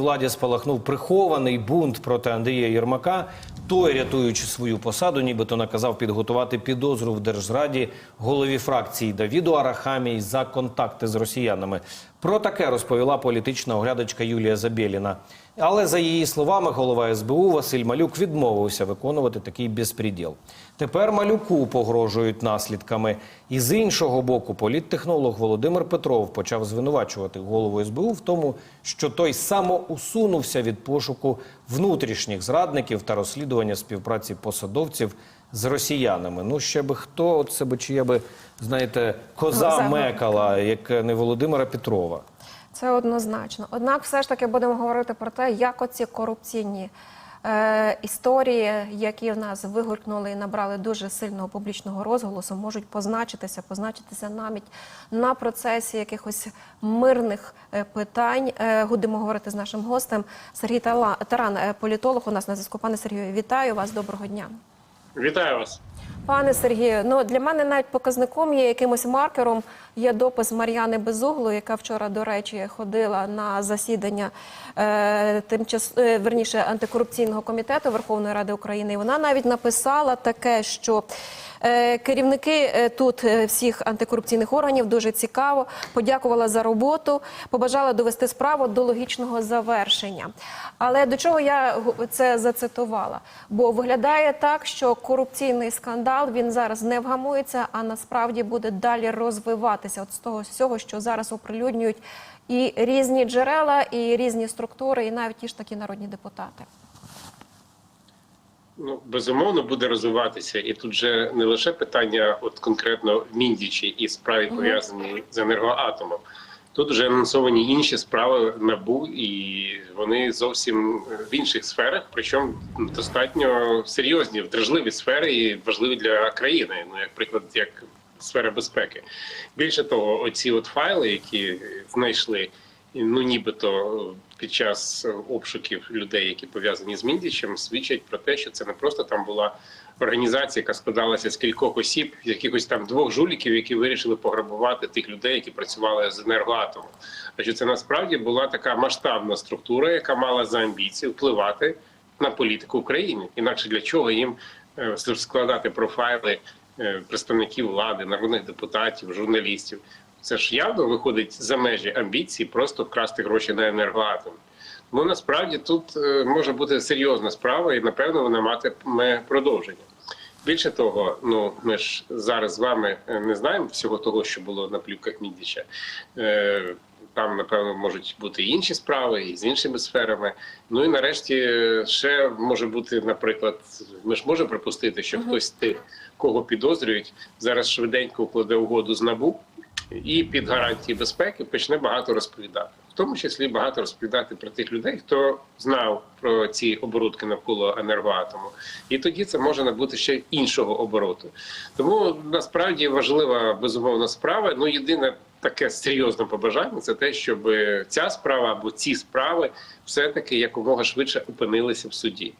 Владі спалахнув прихований бунт проти Андрія Єрмака. Той, рятуючи свою посаду, нібито наказав підготувати підозру в Держраді голові фракції Давіду Арахамій за контакти з росіянами. Про таке розповіла політична оглядачка Юлія Забєліна. Але за її словами, голова СБУ Василь Малюк відмовився виконувати такий безпреділ. Тепер Малюку погрожують наслідками. І з іншого боку, політтехнолог Володимир Петров почав звинувачувати голову СБУ в тому, що той самоусунувся від пошуку внутрішніх зрадників та розслідування співпраці посадовців з росіянами. Ну ще би хто от себе чия би знаєте, коза Коза мекала, як не Володимира Петрова. Це однозначно. Однак, все ж таки будемо говорити про те, як оці корупційні е, історії, які в нас вигулькнули і набрали дуже сильного публічного розголосу, можуть позначитися, позначитися навіть на процесі якихось мирних е, питань. Е, будемо говорити з нашим гостем Сергій Тала- Таран, е, політолог. У нас на зв'язку. Пане Сергію, вітаю вас. Доброго дня. Вітаю вас. Пане Сергію, ну для мене навіть показником є якимось маркером. Є допис Мар'яни Безуглу, яка вчора, до речі, ходила на засідання е, тимчас, е, верніше антикорупційного комітету Верховної Ради України. І вона навіть написала таке, що керівники е, тут е, всіх антикорупційних органів дуже цікаво, подякувала за роботу, побажала довести справу до логічного завершення. Але до чого я це зацитувала? Бо виглядає так, що корупційний скандал він зараз не вгамується, а насправді буде далі розвиватися от з того всього, що зараз оприлюднюють і різні джерела, і різні структури, і навіть ті ж такі народні депутати. Ну безумовно буде розвиватися, і тут же не лише питання, от конкретно в Міндічі і справі пов'язані з енергоатомом. Тут вже анонсовані інші справи набу, і вони зовсім в інших сферах, причому достатньо серйозні, вдражливі сфери і важливі для країни. Ну, як приклад, як сфера безпеки. Більше того, оці от файли, які знайшли, ну нібито під час обшуків людей, які пов'язані з Міндічем, свідчать про те, що це не просто там була організація, яка складалася з кількох осіб, якихось там двох жуліків, які вирішили пограбувати тих людей, які працювали з енергоатомом. А що це насправді була така масштабна структура, яка мала за амбіцію впливати на політику України. Інакше для чого їм е, складати профайли е, представників влади, народних депутатів, журналістів? Це ж явно виходить за межі амбіцій просто вкрасти гроші на енергоатом. Тому насправді тут е, може бути серйозна справа, і напевно вона матиме продовження. Більше того, ну ми ж зараз з вами е, не знаємо всього того, що було на плівках Мідіча. Е, Там, напевно, можуть бути і інші справи, і з іншими сферами. Ну і нарешті ще може бути, наприклад, ми ж можемо припустити, що хтось з тих, кого підозрюють, зараз швиденько укладе угоду з НАБУ і під гарантії безпеки почне багато розповідати, в тому числі багато розповідати про тих людей, хто знав про ці оборудки навколо енергоатому, і тоді це може набути ще іншого обороту. Тому насправді важлива безумовна справа. Ну єдине таке серйозне побажання це те, щоб ця справа або ці справи все таки якомога швидше опинилися в суді.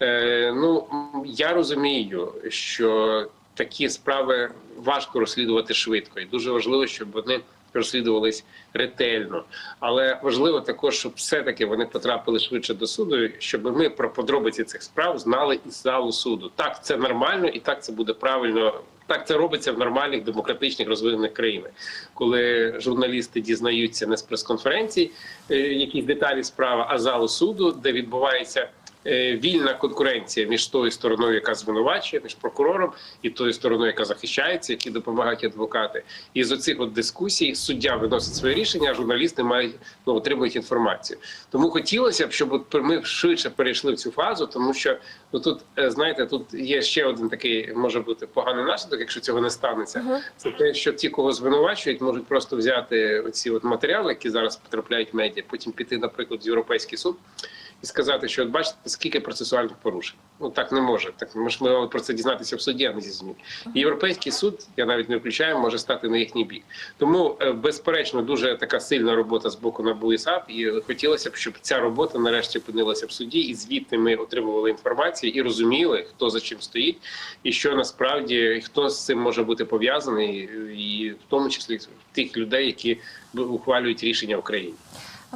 Е, ну я розумію, що такі справи важко розслідувати швидко, і дуже важливо, щоб вони розслідувались ретельно. Але важливо також, щоб все-таки вони потрапили швидше до суду, щоб ми про подробиці цих справ знали із залу суду. Так, це нормально, і так це буде правильно. Так це робиться в нормальних демократичних розвинених країнах, коли журналісти дізнаються не з прес-конференцій, е, якісь деталі справи, а залу суду, де відбувається вільна конкуренція між тою стороною, яка звинувачує, між прокурором і тою стороною, яка захищається, які допомагають адвокати. І з оцих от дискусій суддя виносить своє рішення, а журналісти мають ну, отримують інформацію. Тому хотілося б, щоб ми швидше перейшли в цю фазу, тому що ну тут е, знаєте, тут є ще один такий може бути поганий наслідок, якщо цього не станеться. Це те, що ті, кого звинувачують, можуть просто взяти оці от матеріали, які зараз потрапляють в медіа, потім піти, наприклад, в європейський суд. І сказати, що от бачите, скільки процесуальних порушень. Ну так не може. Так ми ж мали про це дізнатися в суді, а не зі ЗМІ. Європейський суд, я навіть не включаю, може стати на їхній бік. Тому, е, безперечно, дуже така сильна робота з боку НАБУ і САП. І хотілося б, щоб ця робота нарешті опинилася в суді, і звідти ми отримували інформацію і розуміли, хто за чим стоїть, і що насправді хто з цим може бути пов'язаний, і в тому числі тих людей, які ухвалюють рішення в країні.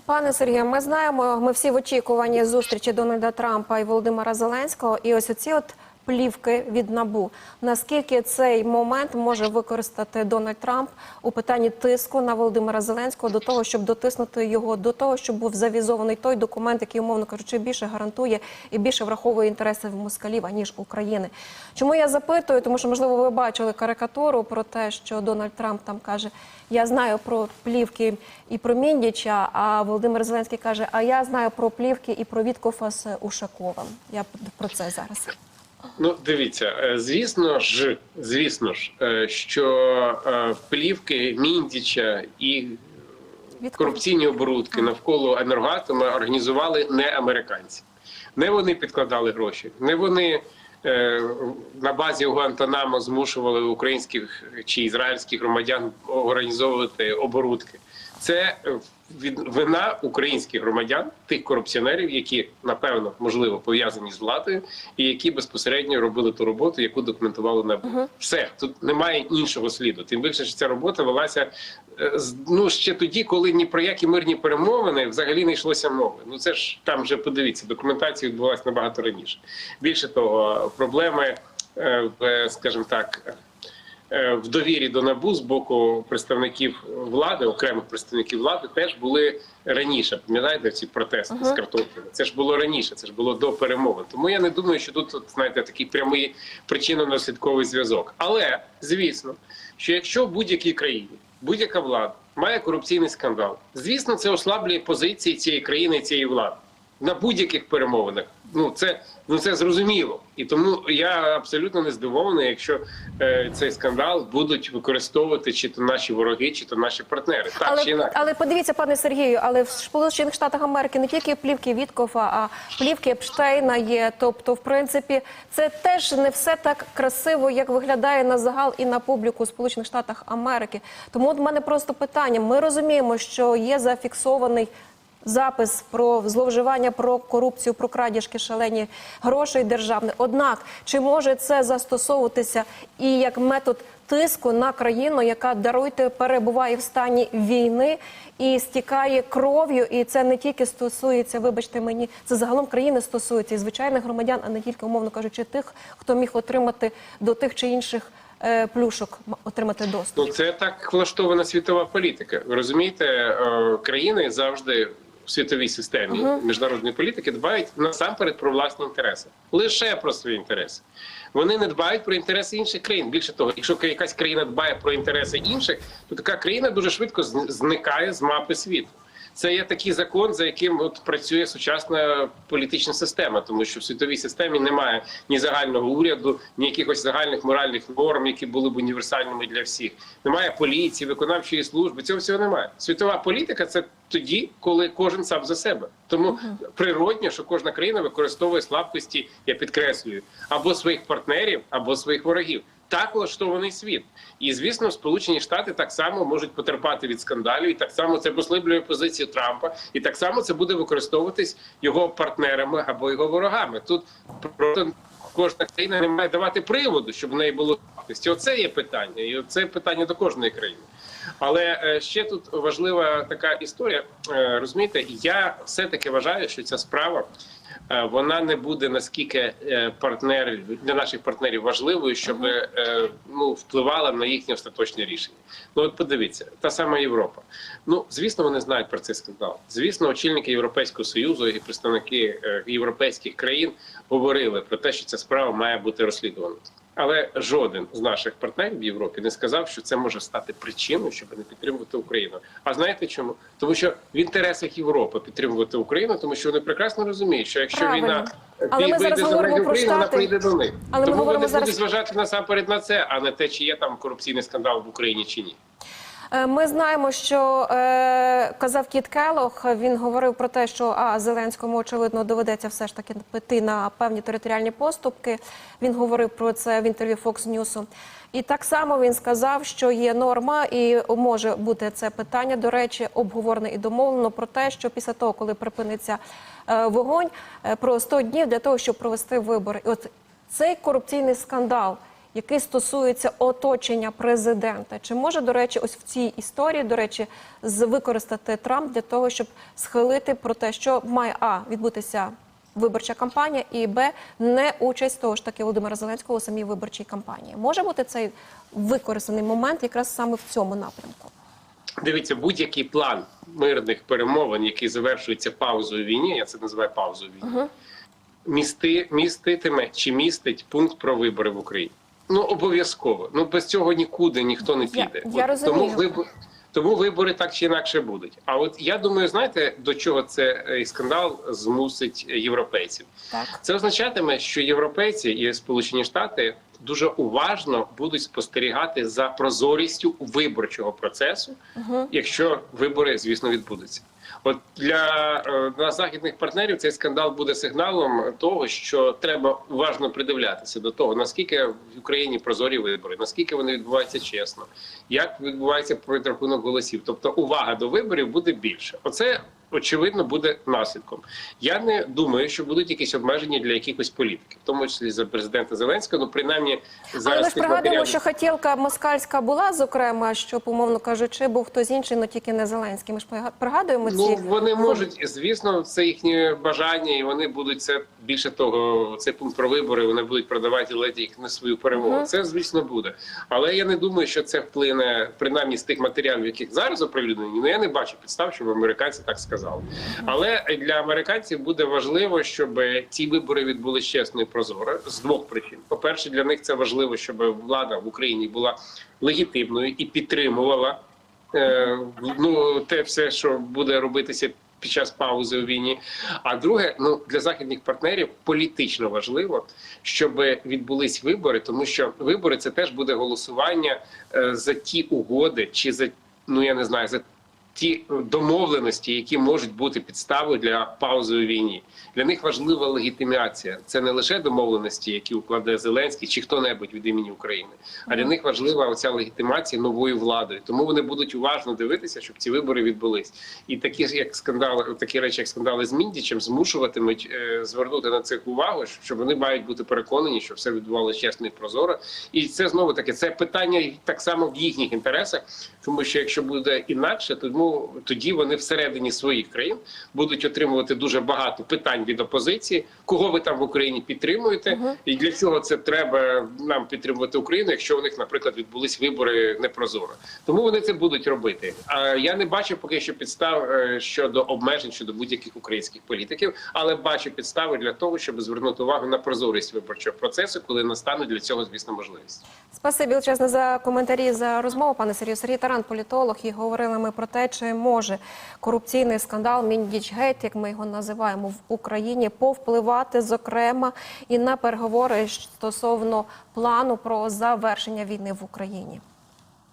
Пане Сергію, ми знаємо, ми всі в очікуванні зустрічі Дональда Трампа і Володимира Зеленського. І ось оці от плівки від набу. Наскільки цей момент може використати Дональд Трамп у питанні тиску на Володимира Зеленського до того, щоб дотиснути його до того, щоб був завізований той документ, який, умовно кажучи, більше гарантує і більше враховує інтереси в москалів аніж України? Чому я запитую? Тому що можливо ви бачили карикатуру про те, що Дональд Трамп там каже: Я знаю про плівки і про Міндіча. А Володимир Зеленський каже: А я знаю про плівки і про Віткофа з Ушаковим. Я про це зараз. Ну, дивіться, е, звісно ж, звісно ж, е, що е, плівки Міндіча і корупційні оборудки навколо енергоатома організували не американці. Не вони підкладали гроші, не вони е, на базі Гуантанамо змушували українських чи ізраїльських громадян організовувати оборудки. Це е, від вина українських громадян, тих корупціонерів, які напевно можливо пов'язані з владою, і які безпосередньо робили ту роботу, яку документували НАБУ. Все тут немає іншого сліду. Тим більше що ця робота велася е, ну ще тоді, коли ні про які мирні перемовини взагалі не йшлося мови. Ну це ж там вже подивіться, документація відбулася набагато раніше. Більше того, проблеми е, в, скажімо так. Е, В довірі до набу з боку представників влади, окремих представників влади, теж були раніше. Пам'ятаєте ці протести з картоплями? Це ж було раніше, це ж було до перемовин. Тому я не думаю, що тут, от, знаєте, такий прямий причинно-наслідковий зв'язок. Але звісно, що якщо в будь-якій країні будь-яка влада має корупційний скандал, звісно, це ослаблює позиції цієї країни цієї влади на будь-яких перемовинах. Ну це ну це зрозуміло, і тому я абсолютно не здивований, якщо е, цей скандал будуть використовувати чи то наші вороги, чи то наші партнери. Так чи Але, інакше. але подивіться, пане Сергію, але в Сполучених Штатах Америки не тільки плівки Віткофа, а плівки Епштейна є. Тобто, в принципі, це теж не все так красиво, як виглядає на загал і на публіку у Сполучених Штатах Америки. Тому от в мене просто питання. Ми розуміємо, що є зафіксований. Запис про зловживання, про корупцію, про крадіжки шалені грошей державних. Однак, чи може це застосовуватися і як метод тиску на країну, яка даруйте перебуває в стані війни і стікає кров'ю, і це не тільки стосується, вибачте мені, це загалом країни стосується і звичайних громадян, а не тільки, умовно кажучи, тих, хто міг отримати до тих чи інших е, плюшок, отримати доступ. Ну це так влаштована світова політика. Розумієте, е, країни завжди в світовій системі міжнародної політики дбають насамперед про власні інтереси, лише про свої інтереси. Вони не дбають про інтереси інших країн. Більше того, якщо якась країна дбає про інтереси інших, то така країна дуже швидко зн- зникає з мапи світу. Це є такий закон, за яким от працює сучасна політична система, тому що в світовій системі немає ні загального уряду, ні якихось загальних моральних норм, які були б універсальними для всіх. Немає поліції, виконавчої служби. Цього всього немає. Світова політика це тоді, коли кожен сам за себе. Тому природньо, що кожна країна використовує слабкості, я підкреслюю, або своїх партнерів, або своїх ворогів. Так влаштований світ, і звісно, Сполучені Штати так само можуть потерпати від скандалів, і так само це послаблює позицію Трампа, і так само це буде використовуватись його партнерами або його ворогами. Тут просто кожна країна не має давати приводу, щоб в неї було слабкості. Оце є питання, і це питання до кожної країни. Але е, ще тут важлива така історія. Е, Розумієте, я все таки вважаю, що ця справа вона не буде наскільки е, партнер для наших партнерів важливою, щоб е, ну впливала на їхнє остаточне рішення. Ну от подивіться, та сама Європа. Ну звісно, вони знають про цей скандал. Звісно, очільники Європейського союзу і представники е, європейських країн говорили про те, що ця справа має бути розслідувана. Але жоден з наших партнерів в Європі не сказав, що це може стати причиною, щоб не підтримувати Україну. А знаєте чому? Тому що в інтересах Європи підтримувати Україну, тому що вони прекрасно розуміють, що якщо Правильно. війна Але ми вийде за межі України, вона прийде до них. Але ми тому говоримо вони зараз- будуть зважати насамперед на це, а не те, чи є там корупційний скандал в Україні чи ні. Е, Ми знаємо, що е, казав Кіт Келох. Він говорив про те, що а Зеленському очевидно доведеться все ж таки піти на певні територіальні поступки. Він говорив про це в інтерв'ю Fox News. І так само він сказав, що є норма, і може бути це питання. До речі, обговорене і домовлено про те, що після того, коли припиниться е, вогонь, е, про 100 днів для того, щоб провести вибори. І от цей корупційний скандал. Який стосується оточення президента. Чи може, до речі, ось в цій історії, до речі, використати Трамп для того, щоб схилити про те, що має а відбутися виборча кампанія, і б не участь того ж таки Володимира Зеленського у самій виборчій кампанії? Може бути цей використаний момент якраз саме в цьому напрямку? Дивіться, будь-який план мирних перемовин, який завершується паузою війні, я це називаю паузою війні, місти, міститиме чи містить пункт про вибори в Україні. Ну обов'язково. Ну без цього нікуди ніхто не піде. я я розумію. Тому вибор. Тому вибори так чи інакше будуть. А от я думаю, знаєте, до чого це е, скандал змусить європейців? Так. Це означатиме, що європейці і Сполучені Штати дуже уважно будуть спостерігати за прозорістю виборчого процесу, якщо вибори, звісно, відбудуться. От для е, нас, західних партнерів цей скандал буде сигналом того, що треба уважно придивлятися до того, наскільки в Україні прозорі вибори, наскільки вони відбуваються чесно, як відбувається підрахунок голосів. Тобто увага до виборів буде більше. Оце очевидно буде наслідком. Я не думаю, що будуть якісь обмеження для якихось політиків, в тому числі за президента Зеленського. Ну принаймні зараз Але ми ж пригадуємо, матеріалів- що хотілка москальська була, зокрема, щоб, умовно кажучи, був хтось інший, але тільки не Зеленський. Ми ж прига- пригадуємо ці Ну вони можуть, звісно, це їхнє бажання, і вони будуть це більше того. Цей пункт про вибори вони будуть продавати ледь їх на свою перемогу. Це звісно буде. Але я не думаю, що це вплине принаймні з тих матеріалів, яких зараз оприлюднені. Ну я не бачу підстав, щоб американці так сказали. Але для американців буде важливо, щоб ці вибори відбулись чесно і прозоро з двох причин. По перше, для них це важливо, щоб влада в Україні була легітимною і підтримувала е, ну те все, що буде робитися під час паузи у війні. А друге, ну для західних партнерів політично важливо, щоб відбулись вибори, тому що вибори це теж буде голосування е, за ті угоди, чи за ну я не знаю за. Ті домовленості, які можуть бути підставою для паузи у війні, для них важлива легітимація. Це не лише домовленості, які укладе Зеленський чи хто-небудь від імені України, а для них важлива оця легітимація новою владою. Тому вони будуть уважно дивитися, щоб ці вибори відбулись. І такі як скандали, такі речі, як скандали з Міндічем, змушуватимуть е, звернути на це увагу, щоб вони мають бути переконані, що все відбувалося чесно і прозоро. І це знову таки це питання так само в їхніх інтересах, тому що якщо буде інакше, тому тоді вони всередині своїх країн будуть отримувати дуже багато питань від опозиції, кого ви там в Україні підтримуєте, і для чого це треба нам підтримувати Україну, якщо у них, наприклад, відбулись вибори непрозоро. Тому вони це будуть робити. А я не бачу поки що підстав е, щодо обмежень щодо будь-яких українських політиків, але бачу підстави для того, щоб звернути увагу на прозорість виборчого процесу, коли настане для цього, звісно, можливість. Спасибі величезне за коментарі за розмову, пане Сергію. Сергій Таран, політолог, і говорили ми про те, чи може корупційний скандал Міндічгейт, як ми його називаємо в Україні, повпливати зокрема і на переговори стосовно плану про завершення війни в Україні.